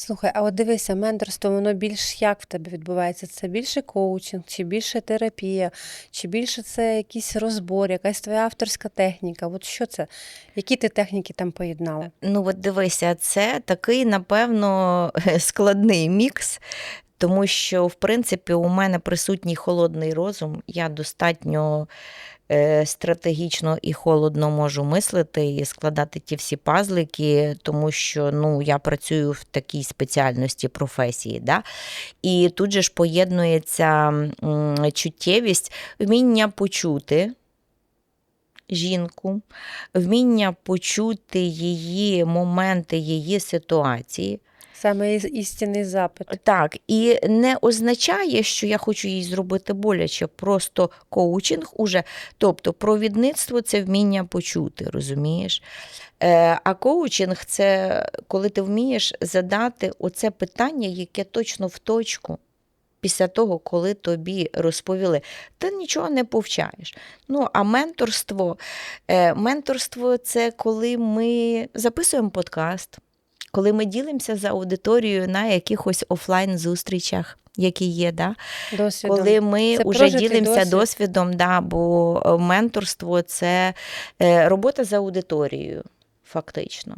Слухай, а от дивися, менторство, воно більш як в тебе відбувається? Це більше коучинг, чи більше терапія, чи більше це якийсь розбор, якась твоя авторська техніка? От що це? Які ти техніки там поєднала? Ну, от дивися, це такий, напевно, складний мікс, тому що, в принципі, у мене присутній холодний розум. Я достатньо стратегічно і холодно можу мислити і складати ті всі пазлики, тому що ну, я працюю в такій спеціальності професії. Да? І тут же ж поєднується чуттєвість, вміння почути жінку, вміння почути її моменти, її ситуації. Саме істинний запит. Так, і не означає, що я хочу їй зробити боляче, просто коучинг уже. Тобто провідництво це вміння почути, розумієш? Е, а коучинг це коли ти вмієш задати оце питання, яке точно в точку. Після того, коли тобі розповіли, ти нічого не повчаєш. Ну, а менторство, е, менторство це коли ми записуємо подкаст, коли ми ділимося за аудиторією на якихось офлайн-зустрічах, які є, да? Досвідом. коли ми Це вже ділимося досвід. досвідом, да, бо е, менторство це е, робота з аудиторією, фактично.